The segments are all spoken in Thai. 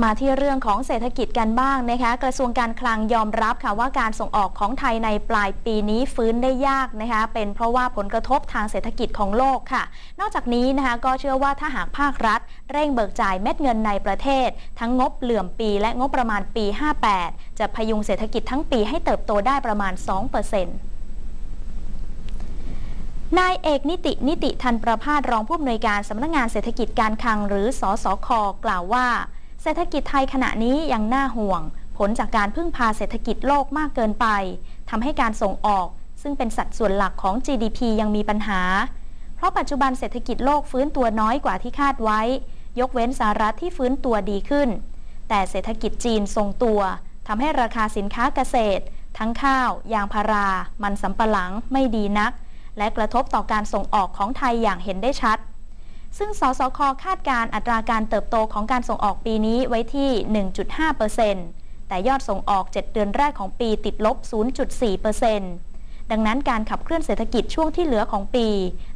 มาที่เรื่องของเศรษฐกิจกันบ้างนะคะ กระทรวงการคลังยอมรับค่ะว่าการส่งออกของไทยในปลายปีนี้ฟื้นได้ยากนะคะ เป็นเพราะว่าผลกระทบทางเศรษฐกิจของโลกค่ะ นอกจากนี้นะคะก็เชื่อว่าถ้าหากภาครัฐ เร่งเบิกจ่ายเม็ดเงินในประเทศ ทั้งงบเหลื่อมปีและงบประมาณปี 58 จะพยุงเศรษฐกิจทั้งปีให้เติบโตได้ประมาณ 2%นายเอกนิตินิติทันประพาสรองผู้อำนวยการสำนักงงานเศรษฐกิจการคลังหรือสสคกล่าวว่า เศรษฐกิจไทยขณะนี้ยังน่าห่วง ผลจากการพึ่งพาเศรษฐกิจโลกมากเกินไปทำให้การส่งออก ซึ่งเป็นสัดส่วนหลักของ GDP ยังมีปัญหา เพราะปัจจุบันเศรษฐกิจโลกฟื้นตัวน้อยกว่าที่คาดไว้ ยกเว้นสหรัฐที่ฟื้นตัวดีขึ้น แต่เศรษฐกิจจีนทรงตัวทำให้ราคาสินค้าเกษตร ทั้งข้าว ยางพารา มันสำปะหลังไม่ดีนัก และกระทบต่อการส่งออกของไทยอย่างเห็นได้ชัด ซึ่งสสคคาดการอัตราการเติบโตของการส่งออกปีนี้ไว้ที่ 1.5%แต่ยอดส่งออก 7 เดือนแรกของปีติดลบ 0.4%ดังนั้นการขับเคลื่อนเศรษฐกิจช่วงที่เหลือของปี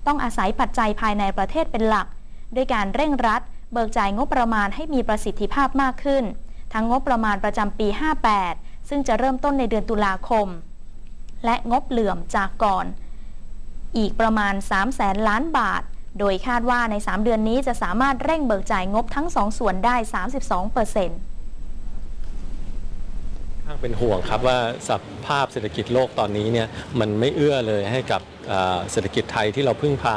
ต้องอาศัยปัจจัยภายในประเทศเป็นหลัก ด้วยการเร่งรัด เบิกจ่ายงบประมาณให้มีประสิทธิภาพมากขึ้น ทั้งงบประมาณประจำปี 58 ซึ่งจะเริ่มต้นในเดือนตุลาคม และงบเหลื่อมจากก่อน อีกประมาณ3แสนล้านบาท โดยคาดว่าใน 3 เดือนนี้จะสามารถเร่งเบิกจ่ายงบทั้ง 2 ส่วนได้ 32เปอร์เซ็นต์ข้างเป็นห่วงครับว่าสภาพเศรษฐกิจโลกตอนนี้เนี่ยมันไม่เอื้อเลยให้กับเศรษฐกิจไทยที่เราพึ่งพา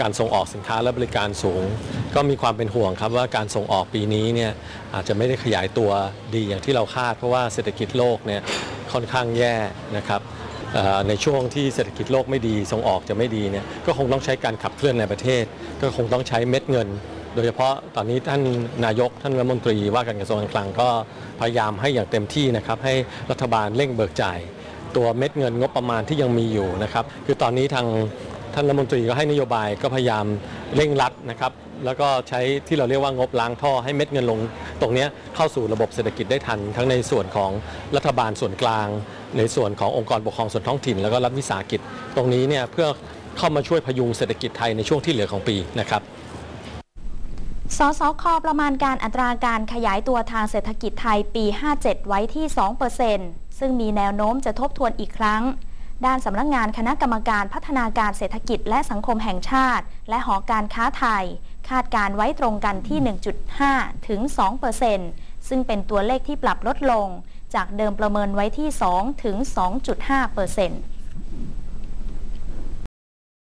การส่งออกสินค้าและบริการสูง ก็มีความเป็นห่วงครับว่าการส่งออกปีนี้เนี่ยอาจจะไม่ได้ขยายตัวดีอย่างที่เราคาด เพราะว่าเศรษฐกิจโลกเนี่ยค่อนข้างแย่นะครับ ในช่วงที่เศรษฐกิจโลกไม่ดีส่งออกจะไม่ดีเนี่ยก็คงต้องใช้การขับเคลื่อนในประเทศ ก็คงต้องใช้เม็ดเงิน โดยเฉพาะตอนนี้ท่านนายกท่านรัฐมนตรีว่าการกระทรวงการคลังก็พยายามให้อย่างเต็มที่นะครับให้รัฐบาลเร่งเบิกจ่าย ตัวเม็ดเงินงบประมาณที่ยังมีอยู่นะครับคือตอนนี้ทางท่านรัฐมนตรีก็ให้นโยบายก็พยายามเร่งรัดนะครับแล้วก็ใช้ที่เราเรียกว่างบล้างท่อให้เม็ดเงินลง ตรงนี้เข้าสู่ระบบเศรษฐกิจได้ทัน ทั้งในส่วนของรัฐบาลส่วนกลาง ในส่วนขององค์กรปกครองส่วนท้องถิ่น แล้วก็รัฐวิสาหกิจ ตรงนี้เนี่ยเพื่อเข้ามาช่วยพยุงเศรษฐกิจไทยในช่วงที่เหลือของปีนะครับสสคประมาณการอัตราการขยายตัวทางเศรษฐกิจไทยปี 57 ไว้ที่ 2%ซึ่งมีแนวโน้มจะทบทวนอีกครั้ง ด้านสำนักงงานคณะกรรมการพัฒนาการเศรษฐกิจและสังคมแห่งชาติ และหอการค้าไทย คาดการไว้ตรงกันที่ 1.5 ถึง 2%ซึ่งเป็นตัวเลขที่ปรับลดลง จากเดิมประเมินไว้ที่ 2 ถึง 2.5%เปอร์เซ็นต์